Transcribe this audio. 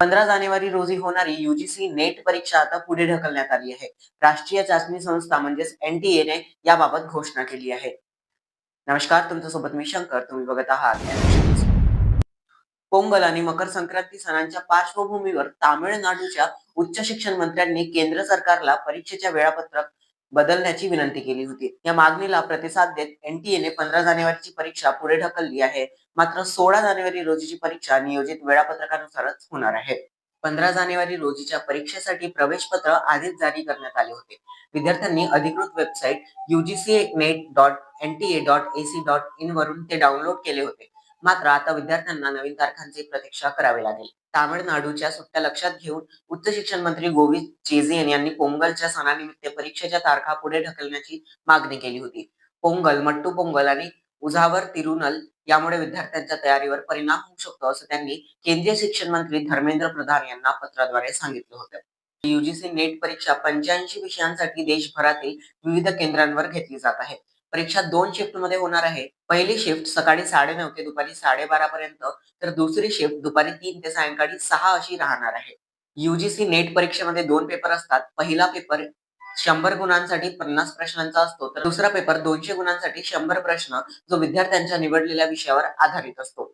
पंधरा जानेवारी रोजी होणारी युजीसी नेट परीक्षा आता पुढे ढकलण्यात आली आहे. राष्ट्रीय चाचणी संस्था म्हणजेच एनटीए ने याबाबत घोषणा केली आहे. नमस्कार तुमच्यासोबत मी शंकर. तुम्ही बघत आहात पोंगल आणि मकर संक्रांती सणांच्या पार्श्वभूमीवर तामिळनाडूच्या उच्च शिक्षण मंत्र्यांनी केंद्र सरकारला परीक्षेच्या वेळापत्रक बदलण्याची विनंती केली होती. या मागणीला प्रतिसाद देत एनटीएने पंधरा जानेवारीची परीक्षा पुढे ढकलली आहे. मात्र सोळा जानेवारी रोजीची परीक्षा नियोजित वेळापत्रकानुसारच होणार आहे. पंधरा जानेवारी रोजीच्या परीक्षेसाठी प्रवेश पत्र आधीच जारी करण्यात आले होते. विद्यार्थ्यांनी अधिकृत website UGC net dot N T A dot A C dot in ते डाउनलोड केले होते. मात्र आता विद्यार्थ्यांना नवीन तारखांची प्रतीक्षा करावी लागेल. तामिळनाडूच्या सुट्ट्या लक्षात घेऊन उच्च शिक्षण मंत्री गोविंद चेझियन यांनी पोंगलच्या सणानिमित्त परीक्षेच्या तारखा पुढे ढकलण्याची मागणी केली होती. पोंगल मट्टू पोंगल आणि उझावर तिरुनल यामुळे विद्यार्थ्यांच्या तयारीवर परिणाम होऊ शकतो असं त्यांनी केंद्रीय शिक्षण मंत्री धर्मेंद्र प्रधान यांना पत्राद्वारे सांगितलं होतं. युजीसी नेट परीक्षा पंच्याऐंशी विषयांसाठी देशभरातील विविध केंद्रांवर घेतली जात आहे. परीक्षा दोन शिफ्टमध्ये होणार आहे. पहिली शिफ्ट सकाळी साडेनऊ ते दुपारी साडेबारा पर्यंत तर दुसरी शिफ्ट दुपारी तीन ते सायंकाळी सहा अशी राहणार आहे. युजीसी नेट परीक्षेमध्ये दोन पेपर असतात. पहिला पेपर शंभर गुणांसाठी पन्नास प्रश्नांचा असतो. तर दुसरा पेपर दोनशे गुणांसाठी शंभर प्रश्न जो विद्यार्थ्यांच्या निवडलेल्या विषयावर आधारित असतो.